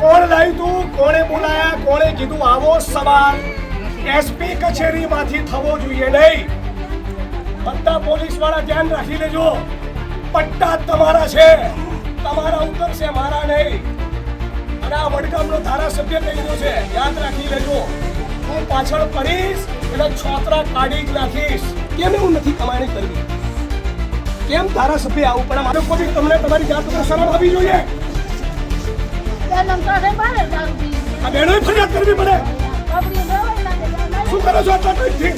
કોણ લાવ્યું તું? કોણે બોલાયા? કોણે કીધું, આવો સવાલ. એસપી કચેરીમાંથી થવો જોઈએ નહીં. બધા પોલીસવાળા ધ્યાન રાખી લેજો. પટ્ટા તમારા છે. તમારા ઉતરશે મારા નહીં. અને આ વડગામનો ધારાસભ્ય કહી છે, યાદ રાખી લેજો. હું પાછળ પડીશ એટલે છોતરા કાઢી જ નાખીશ. કેમ એવું નથી કમાણી કરવી? કેમ ધારાસભ્ય આવું પણ મારો કોઈ તમને તમારી જાત પર શરમ આવી જોઈએ. આ બહેનોએ ફરિયાદ કરવી પડે. શું કરો છો? આટલા ટાઈમથી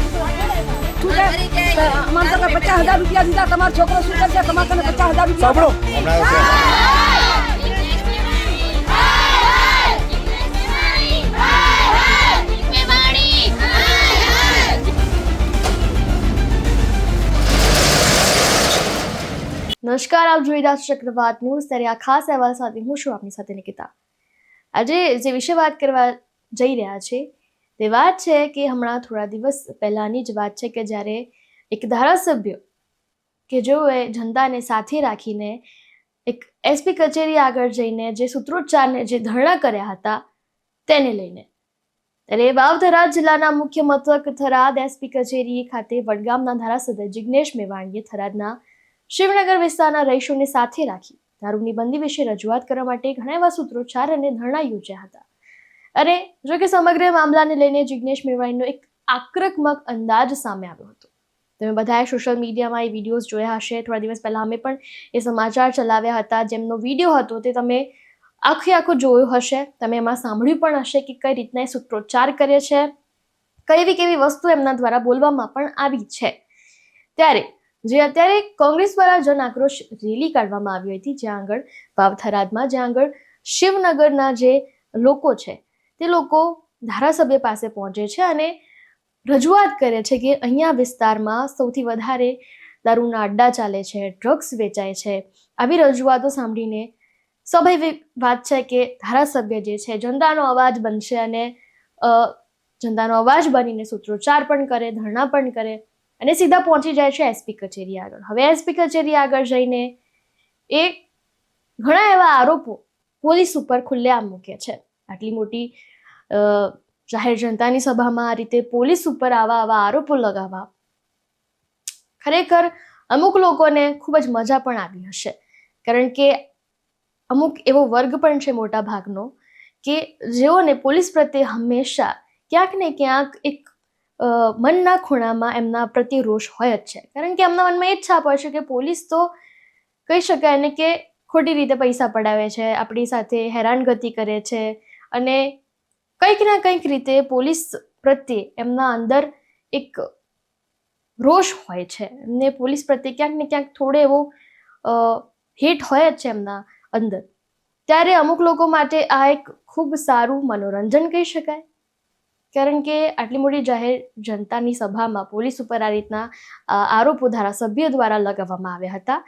અમારે પચાસ હજાર રૂપિયા દીધા તમારો છોકરો શું કરશે? તમારે પચાસ હજાર રૂપિયા સાંભળો. નમસ્કાર, આપ જોઈ રહ્યા છો ચક્રવાત ન્યૂઝ. ત્યારે આ ખાસ અહેવાલ સાથે હું છું આપની સાથે નિકિતા. આજે જે વિશે વાત કરવા જઈ રહ્યા છે, તે વાત છે કે હમણાં થોડા દિવસ પહેલાંની જ વાત છે કે જ્યારે એક ધારાસભ્ય કે જેઓએ જનતાને સાથે રાખીને એક એસપી કચેરી આગળ જઈને જે સૂત્રોચ્ચારને જે ધરણા કર્યા હતા, તેને લઈને. ત્યારે વાવધરા જિલ્લાના મુખ્ય મથક થરાદ એસપી કચેરી ખાતે વડગામના ધારાસભ્ય જિગ્નેશ મેવાણીએ થરાદના શિવનગર વિસ્તારના રહીશોને સાથે રાખી દારૂની બંદી વિશે રજૂઆત કરવા માટે ઘણા એવા સૂત્રોચ્ચાર અને ધરણા યોજ્યા હતા. અને જો કે સમગ્ર મામલાને લઈને જિગ્નેશ મેવાણીનો એક આક્રમક અંદાજ સામે આવ્યો હતો. તમે બધાએ સોશિયલ મીડિયામાં એ વિડીયોઝ જોયા હશે, થોડા દિવસ પહેલાં અમે પણ એ સમાચાર ચલાવ્યા હતા, જેમનો વીડિયો હતો તે તમે આખે આખો જોયો હશે. તમે એમાં સાંભળ્યું પણ હશે કે કઈ રીતના એ સૂત્રોચ્ચાર કરે છે કેવી કેવી વસ્તુ એમના દ્વારા બોલવામાં પણ આવી છે. ત્યારે જે અત્યારે કોંગ્રેસ દ્વારા જન આક્રોશ રેલી કાઢવામાં આવી હતી, જ્યાં આગળ વાવથરાદમાં, જ્યાં આગળ શિવનગરના જે લોકો છે, તે લોકો ધારાસભ્ય પાસે પહોંચે છે અને રજૂઆત કરે છે કે અહીંયા વિસ્તારમાં સૌથી વધારે દારૂના અડ્ડા ચાલે છે, ડ્રગ્સ વેચાય છે. આવી રજૂઆતો સાંભળીને સ્વાભાવિક વાત છે કે ધારાસભ્ય જે છે, જનતાનો અવાજ બનશે અને જનતાનો અવાજ બનીને સૂત્રોચ્ચાર પણ કરે, ધરણા પણ કરે. અને સીધા પહોંચી જાય છે એસપી કચેરી આગળ. હવે એસપી કચેરી આગળ જઈને એ ઘણા એવા આરોપો પોલીસ ઉપર ખુલ્લેઆમ મૂકે છે. આટલી મોટી જાહેર જનતાની સભામાં આ રીતે પોલીસ ઉપર આવા આવા આરોપો લગાવવા ખરેખર અમુક લોકોને ખૂબ જ મજા પણ આવી હશે. કારણ કે અમુક એવો વર્ગ પણ છે મોટા ભાગનો કે જેઓને પોલીસ પ્રત્યે હંમેશા ક્યાંક ને ક્યાંક એક મનના ખૂણામાં એમના પ્રત્યે રોષ હોય જ છે. કારણ કે એમના મનમાં એ જ છાપ હોય છે કે પોલીસ તો કહી શકાય ને કે ખોટી રીતે પૈસા પડાવે છે, આપણી સાથે હેરાનગતિ કરે છે અને કંઈક ના કંઈક રીતે પોલીસ પ્રત્યે એમના અંદર એક રોષ હોય છે એમને પોલીસ પ્રત્યે ક્યાંક ને ક્યાંક થોડો એવો હેટ હોય જ છે એમના અંદર. ત્યારે અમુક લોકો માટે આ એક ખૂબ સારું મનોરંજન કહી શકાય. કારણ કે આટલી મોટી જાહેર જનતાની સભામાં પોલીસ ઉપર આ રીતના આરોપો ધારાસભ્ય દ્વારા લગાવવામાં આવ્યા હતા.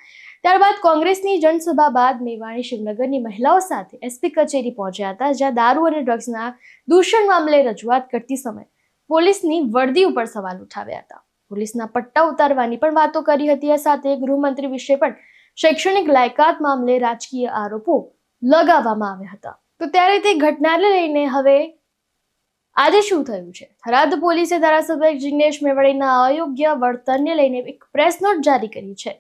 ત્યારબાદ કોંગ્રેસની જનસભા બાદ મેવાણી શિવનગરની મહિલાઓ સાથે એસપી કચેરી પહોંચ્યા હતા, જ્યાં દારૂ અને ડ્રગ્સના દૂષણ મામલે રજૂઆત કરતી સમય પોલીસની વર્દી ઉપર સવાલ ઉઠાવ્યા હતા. પોલીસના પટ્ટા ઉતારવાની પણ વાતો કરી હતી. આ સાથે ગૃહમંત્રી વિશે પણ શૈક્ષણિક લાયકાત મામલે રાજકીય આરોપો લગાવવામાં આવ્યા હતા. તો ત્યારે તે ઘટનાને લઈને હવે આજે શું થયું છે? થરાદ પોલીસે ધારાસભ્ય જિગ્નેશ મેવાણીના અયોગ્ય વર્તનને લઈને એક પ્રેસ નોટ જારી કરી છે.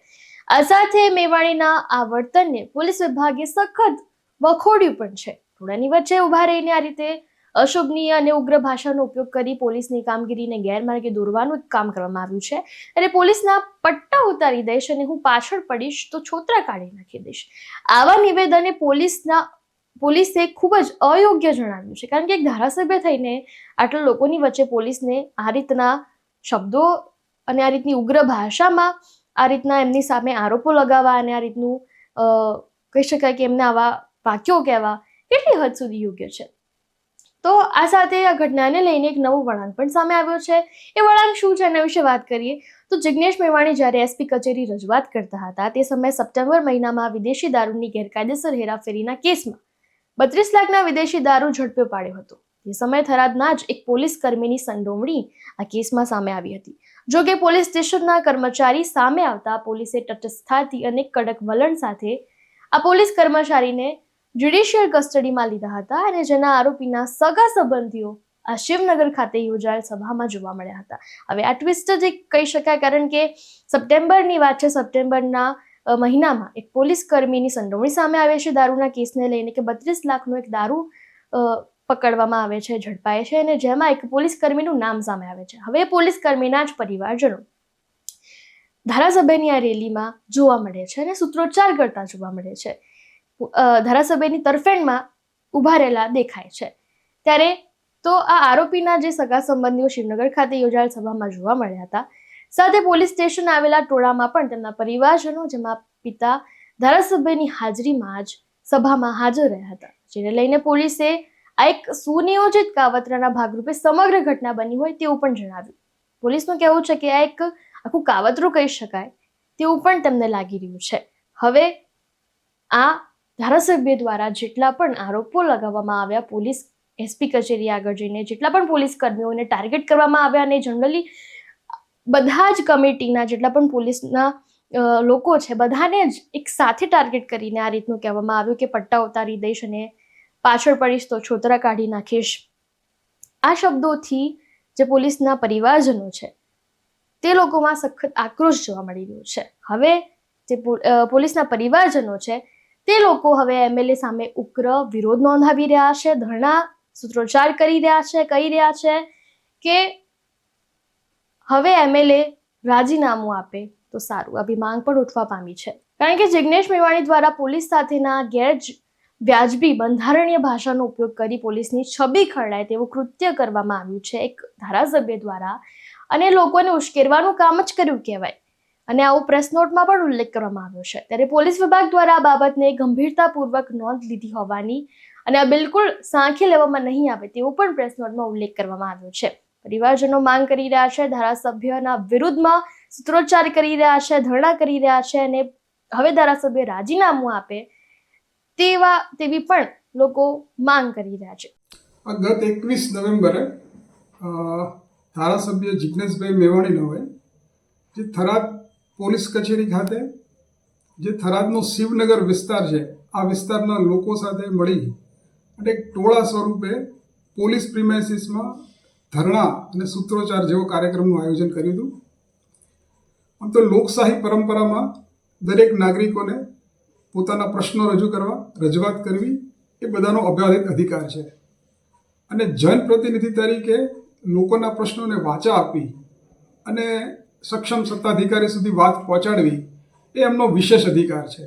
આ સાથે મેવાણીના આ વર્તનને પોલીસ વિભાગે સખત વખોડ્યું પણ છે. થોડાની વચ્ચે ઊભા રહીને આ રીતે અશોભનીય અને ઉગ્ર ભાષાનો ઉપયોગ કરી પોલીસની કામગીરીને ગેરમાર્ગે દોરવાનું એક કામ કરવામાં આવ્યું છે. અને પોલીસના પટ્ટા ઉતારી દઈશ અને હું પાછળ પડીશ તો છોતરા કાઢી નાખી દઈશ. આવા નિવેદને પોલીસના પોલીસે ખૂબ જ અયોગ્ય જણાવ્યું છે. કારણ કે એક ધારાસભ્ય થઈને આટલા લોકોની વચ્ચે પોલીસને આ રીતના શબ્દો અને આ રીતની ઉગ્ર ભાષામાં આ રીતના એમની સામે આરોપો લગાવવા અને આ રીતનું કહી શકાય કે એમને આવા વાક્યો કહેવા કેટલી હદ સુધી યોગ્ય છે. તો આ સાથે આ ઘટનાને લઈને એક નવો વળાંક પણ સામે આવ્યો છે. એ વળાંક શું છે એના વિશે વાત કરીએ. તો જિજ્ઞેશ મેવાણી જ્યારે એસપી કચેરી રજૂઆત કરતા હતા, તે સમયે સપ્ટેમ્બર મહિનામાં વિદેશી દારૂની ગેરકાયદેસર હેરાફેરીના કેસમાં બત્રીસ લાખના વિદેશી દારૂ ઝડપે પાડ્યો હતો. તે સમયે થરાદના જ એક પોલીસ કર્મીની સંડોવણી આ કેસમાં સામે આવી હતી. જો કે પોલીસ સ્ટેશનના કર્મચારી સામે આવતા પોલીસે તટસ્થતાથી અને કડક વલણ સાથે આ પોલીસ કર્મચારીને જ્યુડિશિયલ કસ્ટડીમાં લીધા હતા અને જેના આરોપીના સગા સંબંધીઓ આ શિવનગર ખાતે યોજાયેલ સભામાં જોવા મળ્યા હતા. હવે આ ટ્વિસ્ટ જ કહી શકાય કારણ કે સપ્ટેમ્બરની વાત છે. સપ્ટેમ્બરના મહિનામાં એક પોલીસ કર્મીની સંડોવણી સામે આવે છે દારૂના કેસને લઈને કે બત્રીસ લાખનો એક દારૂ પકડવામાં આવે છે, ઝડપાય છે અને જેમાં એક પોલીસ કર્મીનું નામ સામે આવે છે. હવે પોલીસ કર્મીના જ પરિવારજનો ધારાસભ્યની આ રેલીમાં જોવા મળે છે અને સૂત્રોચ્ચાર કરતા જોવા મળે છે. ધારાસભ્યની તરફેણમાં ઊભા રહેલા દેખાય છે. ત્યારે તો આ આરોપીના જે સગા સંબંધીઓ શિવનગર ખાતે યોજાયેલ સભામાં જોવા મળ્યા હતા. સાથે પોલીસ સ્ટેશન આવેલા ટોળામાં પણ તેમના પરિવારજનો, જેમાં પિતા ધારાસભ્યની હાજરીમાં જ સભામાં હાજર રહ્યા હતા. જેને લઈને પોલીસે આ એક સુનિયોજિત કાવતરાના ભાગરૂપે સમગ્ર ઘટના બની હોય તેવું પણ જણાવ્યું. પોલીસનું કહેવું છે કે આ એક આખું કાવતરું કહી શકાય તેવું પણ તેમને લાગી રહ્યું છે. હવે આ ધારાસભ્ય દ્વારા જેટલા પણ આરોપો લગાવવામાં આવ્યા, પોલીસ એસપી કચેરી આગળ જઈને જેટલા પણ પોલીસ કર્મીઓને ટાર્ગેટ કરવામાં આવ્યા અને જનરલી બધા જ કમિટીના જેટલા પણ પોલીસના લોકો છે, બધાને જ એક સાથે ટાર્ગેટ કરીને આ રીતનું કહેવામાં આવ્યું કે પટ્ટા ઉતારી દઈશ અને પાછળ પડીશ તો છોતરા કાઢી નાખીશ. આ શબ્દોથી જે પોલીસના પરિવારજનો છે, તે લોકોમાં સખત આક્રોશ જોવા મળી રહ્યો છે. હવે જે પોલીસના પરિવારજનો છે, તે લોકો હવે એમએલએ સામે ઉગ્ર વિરોધ નોંધાવી રહ્યા છે, ધરણા સૂત્રોચ્ચાર કરી રહ્યા છે, કહી રહ્યા છે કે હવે એમએલએ રાજીનામું આપે તો સારું. આવી માંગ પણ ઉઠવા પામી છે. કારણ કે જિગ્નેશ મેવાણી દ્વારા પોલીસ સાથેના ગેર વ્યાજબી બંધારણીય ભાષાનો ઉપયોગ કરી પોલીસની છબી ખરડાય તેવું કૃત્ય કરવામાં આવ્યું છે એક ધારાસભ્ય દ્વારા. અને લોકોને ઉશ્કેરવાનું કામ જ કર્યું કહેવાય. અને આવું પ્રેસ નોટમાં પણ ઉલ્લેખ કરવામાં આવ્યો છે. ત્યારે પોલીસ વિભાગ દ્વારા આ બાબતને ગંભીરતાપૂર્વક નોંધ લીધી હોવાની અને આ બિલકુલ સાંખી લેવામાં નહીં આવે તેવો પણ પ્રેસ નોટમાં ઉલ્લેખ કરવામાં આવ્યો છે. પરિવારજનો માંગ કરી રહ્યા છે, ધારાસભ્યના વિરુદ્ધમાં સૂત્રોચ્ચાર કરી રહ્યા છે, ધરણા કરી રહ્યા છે અને હવે ધારાસભ્ય રાજીનામું આપે તેવા, તેવી પણ લોકો માંગ કરી રહ્યા છે. ગત એકવીસ નવેમ્બરે ધારાસભ્ય જિજ્ઞેશભાઈ હોય, જે થરાદ પોલીસ કચેરી ખાતે, જે થરાદનો શિવનગર વિસ્તાર છે, આ વિસ્તારના લોકો સાથે મળી અને એક ટોળા સ્વરૂપે પોલીસ પ્રિમાઇસીસમાં ધરણા અને સૂત્રોચ્ચાર જેવો કાર્યક્રમનું આયોજન કર્યું હતું. આમ તો લોકશાહી પરંપરામાં દરેક નાગરિકોને પોતાના પ્રશ્નો રજૂ કરવા, રજૂઆત કરવી એ બધાનો અભ્યાધિક અધિકાર છે. અને જનપ્રતિનિધિ તરીકે લોકોના પ્રશ્નોને વાચા આપી અને સક્ષમ સત્તાધિકારી સુધી વાત પહોંચાડવી એ એમનો વિશેષ અધિકાર છે.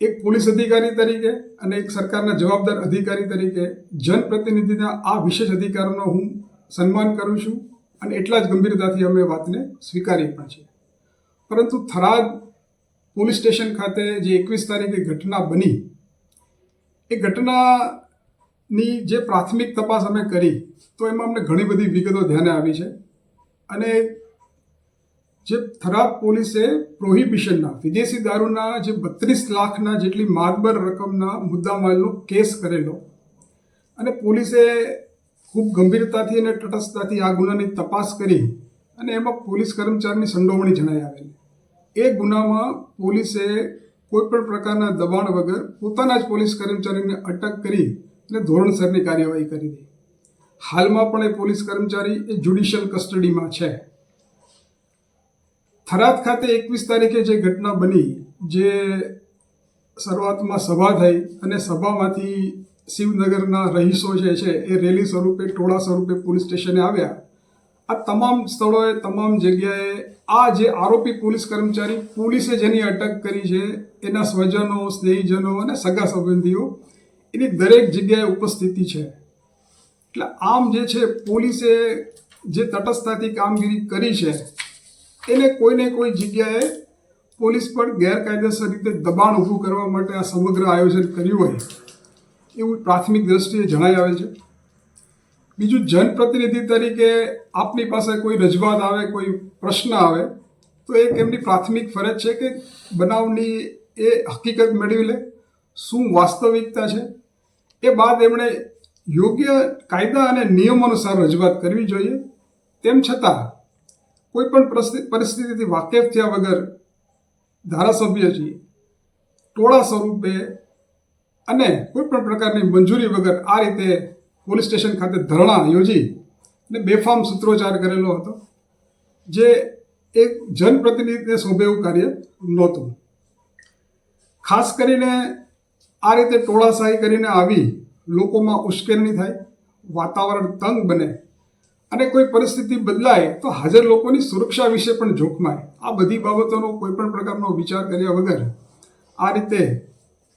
એક પોલીસ અધિકારી તરીકે અને એક સરકારના જવાબદાર અધિકારી તરીકે જનપ્રતિનિધિના આ વિશેષ અધિકારનો હું સન્માન કરું છું અને એટલા જ ગંભીરતાથી અમે વાતને સ્વીકારી પણ છે. પરંતુ થરાદ પોલીસ સ્ટેશન ખાતે જે એકવીસ તારીખે ઘટના બની, એ ઘટનાની જે પ્રાથમિક તપાસ અમે કરી, તો એમાં અમને ઘણી બધી વિગતો ધ્યાને આવી છે. અને જે થરાદ પોલીસે પ્રોહિબિશનના, વિદેશી દારૂના જે બત્રીસ લાખના જેટલી માતબર રકમના મુદ્દામાલનો કેસ કરેલો અને પોલીસે ખૂબ ગંભીરતાથી અને તટસ્થતાથી આ ગુનાની તપાસ કરી અને એમાં પોલીસ કર્મચારીની સંડોવણી જણાઈ આવેલી. એ ગુનામાં પોલીસે કોઈપણ પ્રકારના દબાણ વગર પોતાના જ પોલીસ કર્મચારીને અટક કરી અને ધોરણસરની કાર્યવાહી કરી હતી હાલમાં પણ એ પોલીસ કર્મચારી એ જ્યુડિશિયલ કસ્ટડીમાં છે. થરાદ ખાતે એકવીસ તારીખે જે ઘટના બની, જે શરૂઆતમાં સભા થઈ અને સભામાંથી શિવનગરના રહીશો જે છે એ રેલી સ્વરૂપે ટોળા સ્વરૂપે પોલીસ સ્ટેશને આવ્યા. આ તમામ સ્થળોએ, તમામ જગ્યાએ આ જે આરોપી પોલીસ કર્મચારી, પોલીસે જેની અટક કરી છે, એના સ્વજનો, સ્નેહીજનો અને સગા સંબંધીઓ, એની દરેક જગ્યાએ ઉપસ્થિતિ છે. એટલે આમ જે છે, પોલીસે જે તટસ્થતાથી કામગીરી કરી છે એને કોઈને કોઈ જગ્યાએ પોલીસ પર ગેરકાયદેસર રીતે દબાણ ઊભું કરવા માટે આ સમગ્ર આયોજન કર્યું હોય, એવું પ્રાથમિક દ્રષ્ટિએ જણાઈ આવે છે. બીજું, જનપ્રતિનિધિ તરીકે આપની પાસે કોઈ રજૂઆત આવે, કોઈ પ્રશ્ન આવે, તો એક એમની પ્રાથમિક ફરજ છે કે બનાવની એ હકીકત મેળવી લે, શું વાસ્તવિકતા છે. એ બાદ એમણે યોગ્ય કાયદા અને નિયમો અનુસાર રજૂઆત કરવી જોઈએ. તેમ છતાં કોઈ પણ પરિસ્થિતિથી વાકેફ થયા વગર ધારાસભ્ય છીએ ટોળા સ્વરૂપે અને કોઈ પણ પ્રકારની મંજૂરી વગર આ રીતે પોલીસ સ્ટેશન ખાતે ધરણા યોજી અને બેફામ સૂત્રોચ્ચાર કરેલો હતો, જે એક જનપ્રતિનિધિને શોભે એવું કાર્ય નહોતું. ખાસ કરીને આ રીતે ટોળાશાહી કરીને આવી લોકોમાં ઉશ્કેરણી થાય, વાતાવરણ તંગ બને અને કોઈ પરિસ્થિતિ બદલાય તો હાજર લોકોની સુરક્ષા વિશે પણ જોખમાય. આ બધી બાબતોનો કોઈ પણ પ્રકારનો વિચાર કર્યા વગર આ રીતે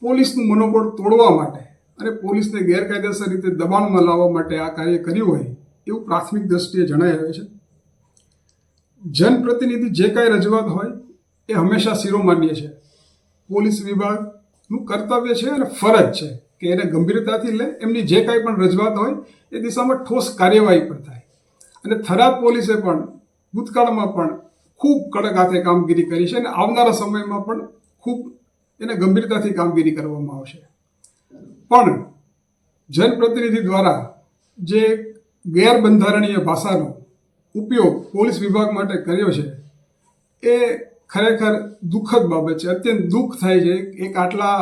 પોલીસનું મનોબળ તોડવા માટે અને પોલીસને ગેરકાયદેસર રીતે દબાણમાં લાવવા માટે આ કાર્ય કર્યું હોય એવું પ્રાથમિક દ્રષ્ટિએ જણાઈ રહ્યું છે. જનપ્રતિનિધિ જે કાંઈ રજૂઆત હોય એ હંમેશા શિરોમાન્ય છે. પોલીસ વિભાગનું કર્તવ્ય છે અને ફરજ છે કે એને ગંભીરતાથી લે. એમની જે કાંઈ પણ રજૂઆત હોય એ દિશામાં ઠોસ કાર્યવાહી પણ થાય. અને થરાદ પોલીસે પણ ભૂતકાળમાં પણ ખૂબ કડક હાથે કામગીરી કરી છે અને આવનારા સમયમાં પણ ખૂબ એને ગંભીરતાથી કામગીરી કરવામાં આવશે. પણ જનપ્રતિનિધિ દ્વારા જે ગેરબંધારણીય ભાષાનો ઉપયોગ પોલીસ વિભાગ માટે કર્યો છે, એ ખરેખર દુઃખદ બાબત છે. અત્યંત દુઃખ થાય છે એક આટલા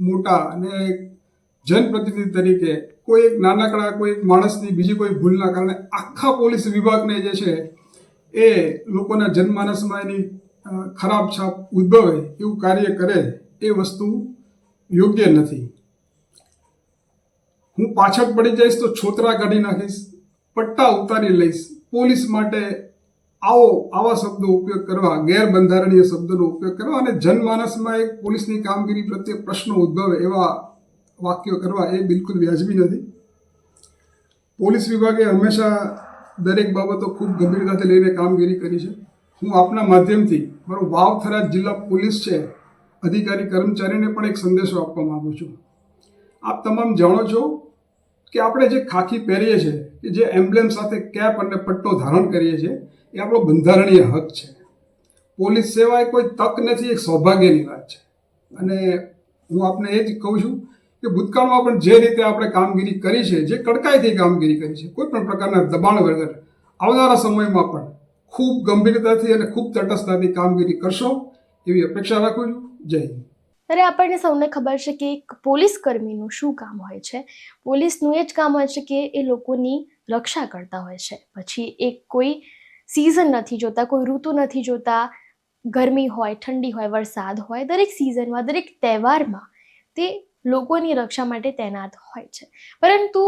મોટા અને જનપ્રતિનિધિ તરીકે કોઈ એક નાનકડા, કોઈ માણસની બીજી કોઈ ભૂલના કારણે આખા પોલીસ વિભાગને જે છે એ લોકોના જનમાનસમાં એની ખરાબ છાપ ઉદ્ભવે એવું કાર્ય કરે એ વસ્તુ યોગ્ય નથી. હું પાછળ પડી જઈશ તો છોતરા કાઢી નાખીશ, પટ્ટા ઉતારી લઈશ, પોલીસ માટે આવો, આવા શબ્દો ઉપયોગ કરવા, ગેરબંધારણીય શબ્દોનો ઉપયોગ કરવા અને જનમાનસમાં એક પોલીસની કામગીરી પ્રત્યે પ્રશ્નો ઉદ્ભવે એવા વાક્યો કરવા એ બિલકુલ વ્યાજબી નથી. પોલીસ વિભાગે હંમેશા દરેક બાબતો ખૂબ ગંભીરતાથી લઈને કામગીરી કરી છે. હું આપના માધ્યમથી મારો વાવ થરાદ જિલ્લા પોલીસ છે, અધિકારી કર્મચારીને પણ એક સંદેશો આપવા માગું છું. આપ તમામ જાણો છો કે આપણે જે ખાખી પહેરીએ છીએ, કે જે એમ્બ્લેમ સાથે કેપ અને પટ્ટો ધારણ કરીએ છીએ, એ આપણો બંધારણીય હક છે. પોલીસ સેવા એ કોઈ તક નથી, એક સૌભાગ્યની વાત છે. અને હું આપને એ જ કહું છું કે ભૂતકાળમાં પણ જે રીતે આપણે કામગીરી કરી છે, જે કડકાઈથી કામગીરી કરી છે, કોઈ પણ પ્રકારના દબાણ વગર આવનારા સમયમાં પણ ખૂબ ગંભીરતાથી અને ખૂબ તટસ્થતાથી કામગીરી કરશો એવી અપેક્ષા રાખું છું. જય હિન્દ. ત્યારે આપણને સૌને ખબર છે કે એક પોલીસ કર્મીનું શું કામ હોય છે? પોલીસનું એ જ કામ હોય છે કે એ લોકોની રક્ષા કરતા હોય છે. પછી એક કોઈ સિઝન નથી જોતા, કોઈ ઋતુ નથી જોતા. ગરમી હોય, ઠંડી હોય, વરસાદ હોય, દરેક સિઝનમાં દરેક તહેવારમાં તે લોકોની રક્ષા માટે તૈનાત હોય છે. પરંતુ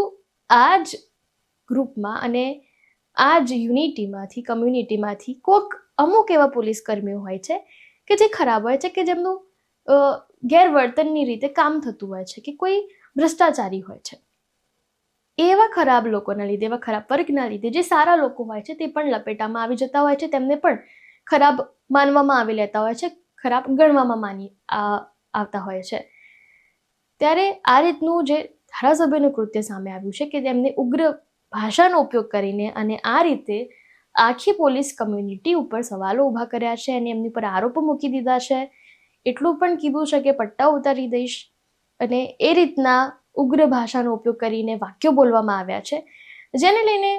આ જ ગ્રુપમાં અને આ જ યુનિટીમાંથી, કમ્યુનિટીમાંથી કોઈક અમુક એવા પોલીસ કર્મીઓ હોય છે કે જે ખરાબ હોય છે કે જેમનું ગેરવર્તનની રીતે કામ થતું હોય છે કે કોઈ ભ્રષ્ટાચારી હોય છે. એવા ખરાબ લોકોના લીધે, એવા ખરાબ વર્ગના લીધે જે સારા લોકો હોય છે તે પણ લપેટામાં આવી જતા હોય છે, તેમને પણ ખરાબ માનવામાં આવી લેતા હોય છે, ખરાબ ગણવામાં માની આવતા હોય છે. ત્યારે આ રીતનું જે ધારાસભ્યનું કૃત્ય સામે આવ્યું છે કે તેમને ઉગ્ર ભાષાનો ઉપયોગ કરીને અને આ રીતે આખી પોલીસ કમ્યુનિટી ઉપર સવાલો ઊભા કર્યા છે અને એમની પર આરોપો મૂકી દીધા છે. એટલું પણ કીધું છે કે પટ્ટા ઉતારી દઈશ અને એ રીતના ઉગ્ર ભાષાનો ઉપયોગ કરીને વાક્યો બોલવામાં આવ્યા છે. જેને લઈને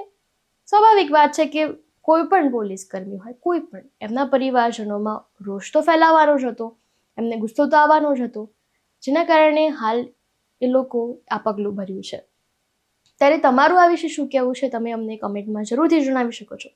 સ્વાભાવિક વાત છે કે કોઈ પણ પોલીસ કર્મી હોય, કોઈ પણ, એમના પરિવારજનોમાં રોષ તો ફેલાવાનો જ હતો, એમને ગુસ્સો તો આવવાનો જ હતો. જેના કારણે હાલ એ લોકો આ પગલું ભર્યું છે. ત્યારે તમારું આ વિશે શું કહેવું છે? તમે અમને કમેન્ટમાં જરૂરથી જણાવી શકો છો.